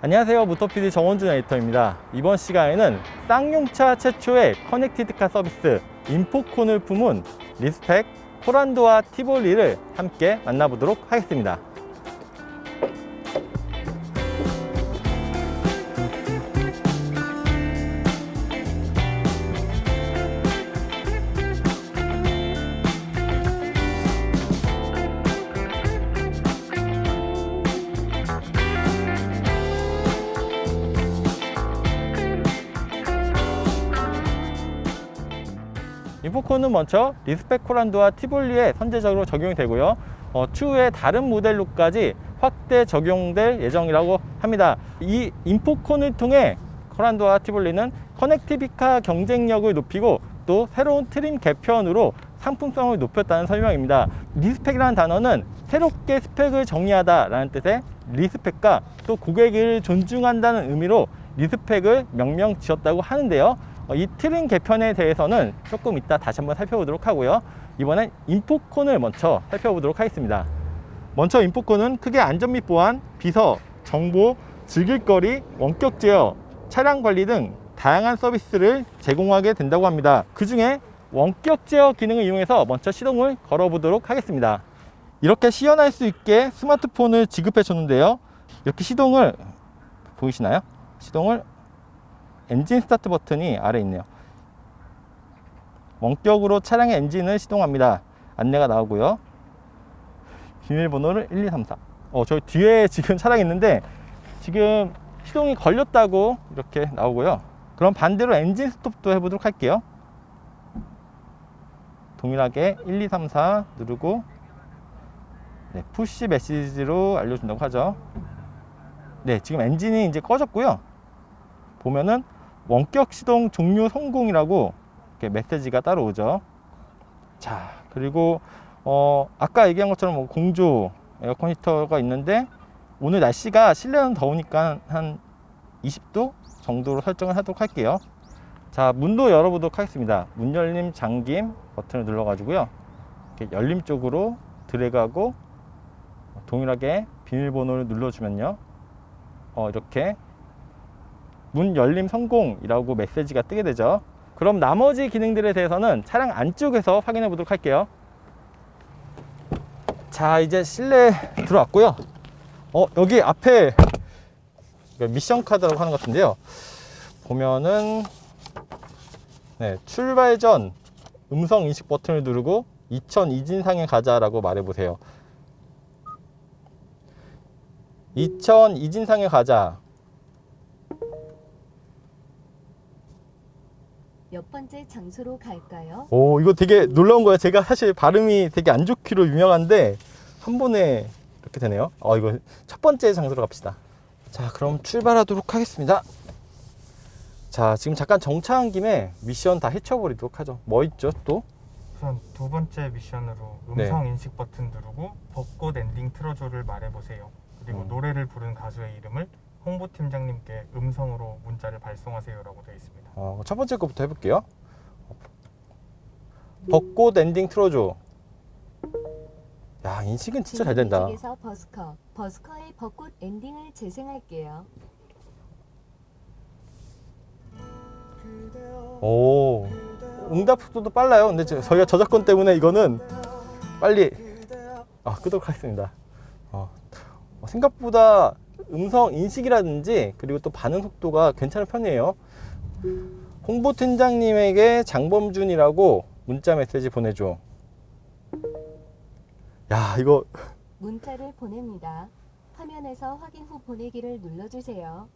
안녕하세요. 모터PD 정원준 에디터입니다. 이번 시간에는 쌍용차 최초의 커넥티드카 서비스 인포콘을 품은 리스펙, 포란도와 티볼리를 함께 만나보도록 하겠습니다 인포콘은 먼저 리스펙 코란도와 티볼리에 선제적으로 적용이 되고요. 어, 추후에 다른 모델로까지 확대 적용될 예정이라고 합니다. 이 인포콘을 통해 코란도와 티볼리는 커넥티비카 경쟁력을 높이고 또 새로운 트림 개편으로 상품성을 높였다는 설명입니다. 리스펙이라는 단어는 새롭게 스펙을 정의하다라는 뜻의 리스펙과 또 고객을 존중한다는 의미로 리스펙을 명명 지었다고 하는데요. 어, 이 트림 개편에 대해서는 조금 이따 다시 한번 살펴보도록 하고요. 이번엔 인포콘을 먼저 살펴보도록 하겠습니다. 먼저 인포콘은 크게 안전 및 보안, 비서, 정보, 즐길거리, 원격 제어, 차량 관리 등 다양한 서비스를 제공하게 된다고 합니다. 그 중에 원격 제어 기능을 이용해서 먼저 시동을 걸어보도록 하겠습니다. 이렇게 시연할 수 있게 스마트폰을 지급해 줬는데요. 이렇게 시동을 보이시나요? 시동을 엔진 스타트 버튼이 아래 있네요. 원격으로 차량의 엔진을 시동합니다. 안내가 나오고요. 비밀번호를 1, 2, 3, 4. 어, 저 뒤에 지금 차량이 있는데 지금 시동이 걸렸다고 이렇게 나오고요. 그럼 반대로 엔진 스톱도 해보도록 할게요. 동일하게 1, 2, 3, 4 누르고 네, 푸시 메시지로 알려준다고 하죠. 네, 지금 엔진이 이제 꺼졌고요. 보면은 원격 시동 종료 성공이라고 이렇게 메시지가 따로 오죠. 자, 그리고 어, 아까 얘기한 것처럼 뭐 공조 에어컨 히터가 있는데 오늘 날씨가 실내는 더우니까 한 20도 정도로 설정을 하도록 할게요. 자, 문도 열어보도록 하겠습니다. 문 열림, 잠김 버튼을 눌러가지고요. 이렇게 열림 쪽으로 드래그하고 동일하게 비밀번호를 눌러주면요. 어, 이렇게 문 열림 성공이라고 메시지가 뜨게 되죠. 그럼 나머지 기능들에 대해서는 차량 안쪽에서 확인해 보도록 할게요. 자, 이제 실내 들어왔고요. 어, 여기 앞에 미션 카드라고 하는 것 같은데요. 보면은 네, 출발 전 음성 인식 버튼을 누르고 2000 이진상에 가자라고 말해 보세요. 2000 이진상에 가자. 몇 번째 장소로 갈까요? 오, 이거 되게 놀라운 거예요. 제가 사실 발음이 되게 안 좋기로 유명한데 한 번에 이렇게 되네요. 어, 이거 첫 번째 장소로 갑시다. 자, 그럼 출발하도록 하겠습니다. 자, 지금 잠깐 정차한 김에 미션 다 헤쳐버리도록 하죠. 뭐 있죠, 또? 우선 두 번째 미션으로 네. 음성 인식 버튼 누르고 벚꽃 엔딩 틀어줘를 말해보세요. 그리고 음. 노래를 부른 가수의 이름을 홍보팀장님께 음성으로 문자를 발송하세요라고 되어 있습니다. 어, 첫 번째 거부터 해볼게요. 벚꽃 엔딩 틀어줘. 야, 인식은 진짜 잘 된다. 뮤직에서 버스커, 버스커의 벚꽃 엔딩을 재생할게요. 오, 응답 속도도 빨라요. 근데 저- 저희가 저작권 때문에 이거는 빨리 아, 끄도록 하겠습니다. 어, 어, 생각보다 음성 인식이라든지 그리고 또 반응 속도가 괜찮은 편이에요. 홍보팀장님에게 장범준이라고 문자 메시지 보내줘. 야, 이거 문자를 보냅니다. 화면에서 확인 후 보내기를 눌러주세요.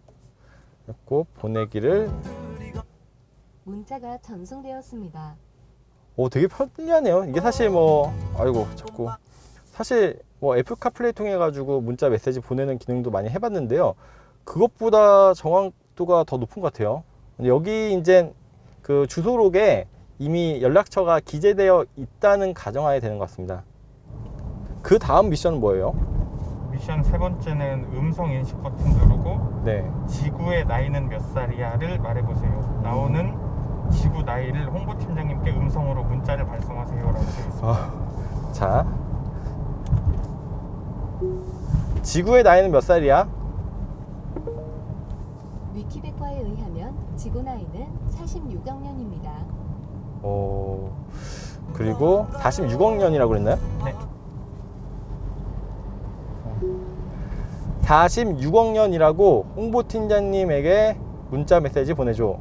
꼭 보내기를 문자가 전송되었습니다. 오 되게 편리하네요. 이게 사실 뭐 아이고 자꾸 사실 뭐 애플 카플레이 통해 가지고 문자 메시지 보내는 기능도 많이 해봤는데요. 그것보다 정확도가 더 높은 것 같아요. 여기 이제 그 주소록에 이미 연락처가 기재되어 있다는 가정하에 되는 것 같습니다. 그 다음 미션은 뭐예요? 미션 세 번째는 음성 인식 버튼 누르고 네. 지구의 나이는 몇 살이야를 말해보세요. 나오는 지구 나이를 홍보팀장님께 음성으로 문자를 발송하세요라고 되어 있습니다. 어, 자. 지구의 나이는 몇 살이야? 위키백과에 의하면 지구 나이는 46억 년입니다. 어, 그리고 46억 년이라고 그랬나요? 네. 46억 년이라고 홍보팀장님에게 문자 메시지 보내줘.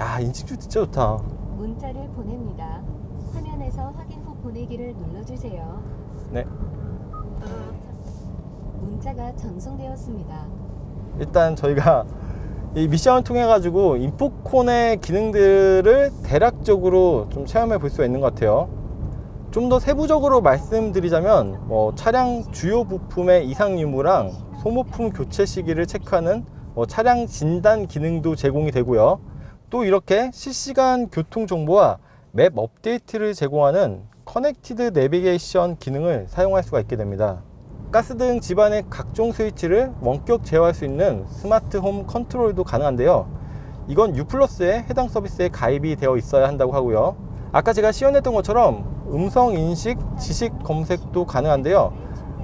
야, 인식도 진짜 좋다. 문자를 보냅니다. 화면에서 확인 후 보내기를 눌러주세요. 네. 문자가 전송되었습니다. 일단 저희가 이 미션을 통해 가지고 인포콘의 기능들을 대략적으로 좀 체험해 볼 수가 있는 것 같아요. 좀 더 세부적으로 말씀드리자면 뭐 차량 주요 부품의 이상 유무랑 소모품 교체 시기를 체크하는 뭐 차량 진단 기능도 제공이 되고요. 또 이렇게 실시간 교통 정보와 맵 업데이트를 제공하는 커넥티드 내비게이션 기능을 사용할 수가 있게 됩니다. 가스등 집안의 각종 스위치를 원격 제어할 수 있는 스마트 홈 컨트롤도 가능한데요. 이건 U 플러스에 해당 서비스에 가입이 되어 있어야 한다고 하고요. 아까 제가 시연했던 것처럼 음성 인식, 지식 검색도 가능한데요.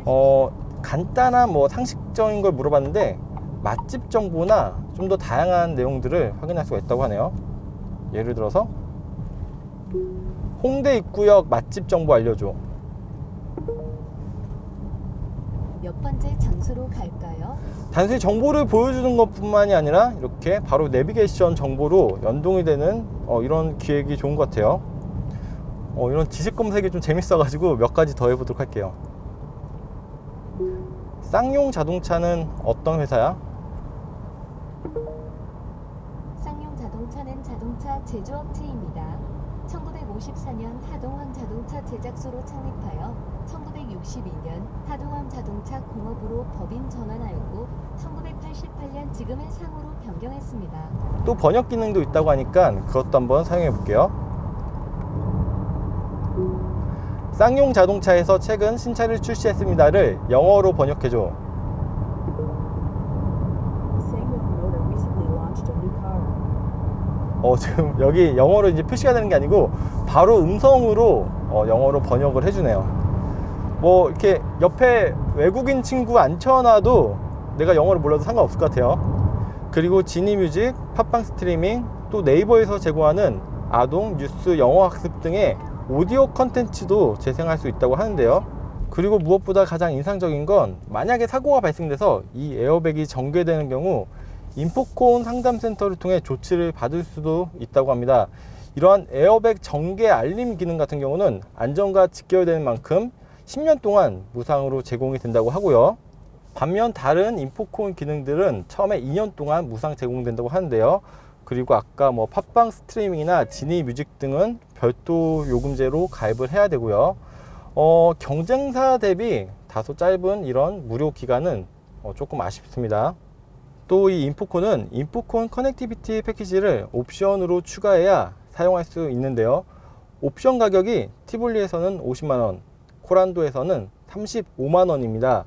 어, 간단한 뭐 상식적인 걸 물어봤는데 맛집 정보나 좀 더 다양한 내용들을 확인할 수가 있다고 하네요. 예를 들어서 홍대 입구역 맛집 정보 알려줘. 몇 번째 장소로 갈까요? 단순히 정보를 보여주는 것뿐만이 아니라 이렇게 바로 내비게이션 정보로 연동이 되는 어, 이런 기획이 좋은 것 같아요. 어, 이런 지식 검색이 좀 재밌어가지고 몇 가지 더 해보도록 할게요. 쌍용 자동차는 어떤 회사야? 쌍용 자동차는 자동차 제조업체입니다. 1954년 하동원 자동차 제작소로 창립하여 1962년 하동원 자동차 공업으로 법인 전환하였고 1988년 지금의 상호로 변경했습니다. 또 번역 기능도 있다고 하니까 그것도 한번 사용해 볼게요. 쌍용 자동차에서 최근 신차를 출시했습니다를 영어로 new car. 어, 지금 여기 영어로 이제 표시가 되는 게 아니고 바로 음성으로 어, 영어로 번역을 해주네요. 뭐 이렇게 옆에 외국인 친구 앉혀놔도 내가 영어를 몰라도 상관없을 것 같아요. 그리고 지니 뮤직, 팟빵 스트리밍, 또 네이버에서 제공하는 아동, 뉴스, 영어 학습 등의 오디오 컨텐츠도 재생할 수 있다고 하는데요. 그리고 무엇보다 가장 인상적인 건 만약에 사고가 발생돼서 이 에어백이 전개되는 경우 인포콘 상담센터를 통해 조치를 받을 수도 있다고 합니다. 이러한 에어백 전개 알림 기능 같은 경우는 안전과 직결되는 만큼 10년 동안 무상으로 제공이 된다고 하고요. 반면 다른 인포콘 기능들은 처음에 2년 동안 무상 제공된다고 하는데요. 그리고 아까 뭐 팟빵 스트리밍이나 지니 뮤직 등은 별도 요금제로 가입을 해야 되고요. 어, 경쟁사 대비 다소 짧은 이런 무료 기간은 어, 조금 아쉽습니다. 또 이 인포콘은 인포콘 커넥티비티 패키지를 옵션으로 추가해야 사용할 수 있는데요. 옵션 가격이 티볼리에서는 50만원, 코란도에서는 35만 원입니다.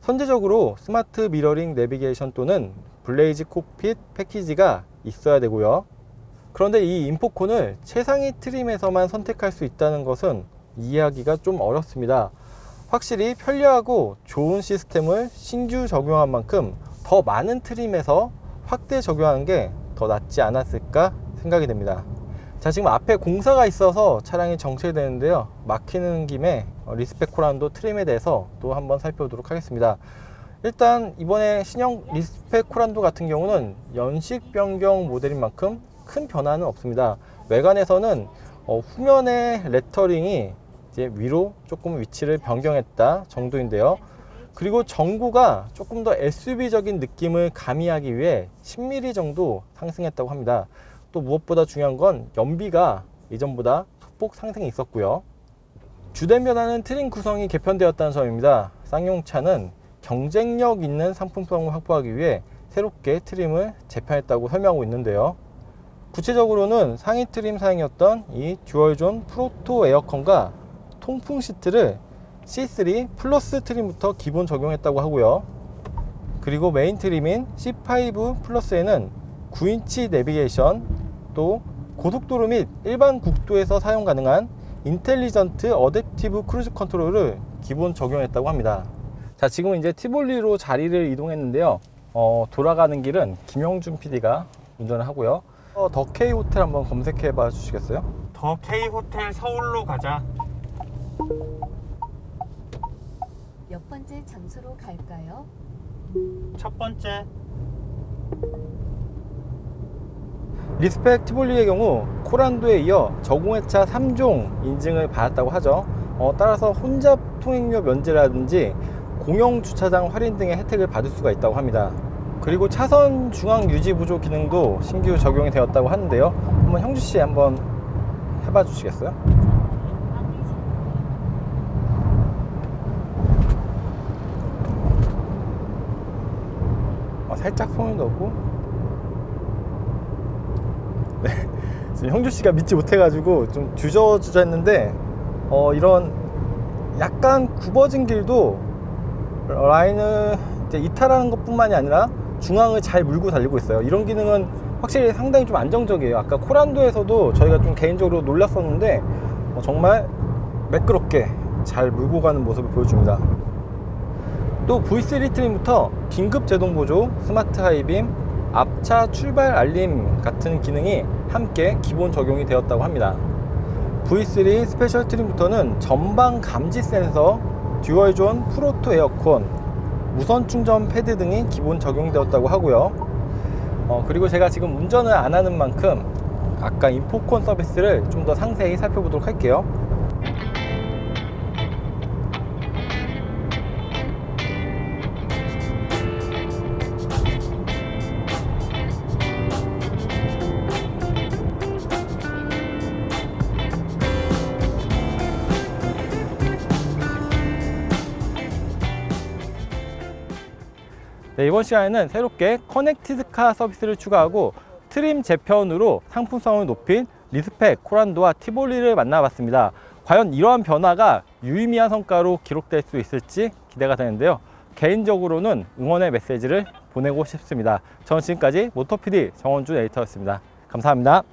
선제적으로 스마트 미러링 내비게이션 또는 블레이즈 콕핏 패키지가 있어야 되고요. 그런데 이 인포콘을 최상위 트림에서만 선택할 수 있다는 것은 이해하기가 좀 어렵습니다. 확실히 편리하고 좋은 시스템을 신규 적용한 만큼 더 많은 트림에서 확대 적용하는 게 더 낫지 않았을까 생각이 됩니다. 자, 지금 앞에 공사가 있어서 차량이 정체되는데요. 막히는 김에 어, 리스펙 코란도 트림에 대해서 또 한번 살펴보도록 하겠습니다. 일단 이번에 신형 리스펙 코란도 같은 경우는 연식 변경 모델인 만큼 큰 변화는 없습니다. 외관에서는 어, 후면의 레터링이 이제 위로 조금 위치를 변경했다 정도인데요. 그리고 전구가 조금 더 SUV적인 느낌을 가미하기 위해 10mm 정도 상승했다고 합니다. 또 무엇보다 중요한 건 연비가 이전보다 소폭 상승이 있었고요. 주된 변화는 트림 구성이 개편되었다는 점입니다. 쌍용차는 경쟁력 있는 상품성을 확보하기 위해 새롭게 트림을 재편했다고 설명하고 있는데요. 구체적으로는 상위 트림 사양이었던 이 듀얼존 프로토 에어컨과 통풍 시트를 C3 플러스 트림부터 기본 적용했다고 하고요. 그리고 메인 트림인 C5 플러스에는 9인치 내비게이션 또 고속도로 및 일반 국도에서 사용 가능한 인텔리전트 어댑티브 크루즈 컨트롤을 기본 적용했다고 합니다. 자, 지금 이제 티볼리로 자리를 이동했는데요. 어, 돌아가는 길은 김영준 PD가 운전을 하고요. 어, 더 K 호텔 한번 검색해 봐 주시겠어요? 더 K 호텔 서울로 가자. 몇 번째 장소로 갈까요? 첫 번째 리스펙 티볼리의 경우 코란도에 이어 저공해차 3종 인증을 받았다고 하죠. 어, 따라서 혼잡 통행료 면제라든지 공영 주차장 할인 등의 혜택을 받을 수가 있다고 합니다. 그리고 차선 중앙 유지 보조 기능도 신규 적용이 되었다고 하는데요. 한번 형주 씨 한번 해봐 주시겠어요? 어, 살짝 손을 넣고 네. 지금 형주 씨가 믿지 못해가지고 좀 주저주저했는데 어, 이런 약간 굽어진 길도 라인을 이탈하는 것뿐만이 아니라 중앙을 잘 물고 달리고 있어요. 이런 기능은 확실히 상당히 좀 안정적이에요. 아까 코란도에서도 저희가 좀 개인적으로 놀랐었는데 어, 정말 매끄럽게 잘 물고 가는 모습을 보여줍니다. 또 V3 트림부터 긴급 제동 보조, 스마트 하이빔, 앞차 출발 알림 같은 기능이 함께 기본 적용이 되었다고 합니다. V3 스페셜 트림부터는 전방 감지 센서, 듀얼 존 프로토 에어컨, 무선 충전 패드 등이 기본 적용되었다고 하고요. 어, 그리고 제가 지금 운전을 안 하는 만큼 아까 인포콘 서비스를 좀 더 상세히 살펴보도록 할게요. 네, 이번 시간에는 새롭게 커넥티드카 서비스를 추가하고 트림 재편으로 상품성을 높인 리스펙, 코란도와 티볼리를 만나봤습니다. 과연 이러한 변화가 유의미한 성과로 기록될 수 있을지 기대가 되는데요. 개인적으로는 응원의 메시지를 보내고 싶습니다. 저는 지금까지 모토PD 정원준 에디터였습니다. 감사합니다.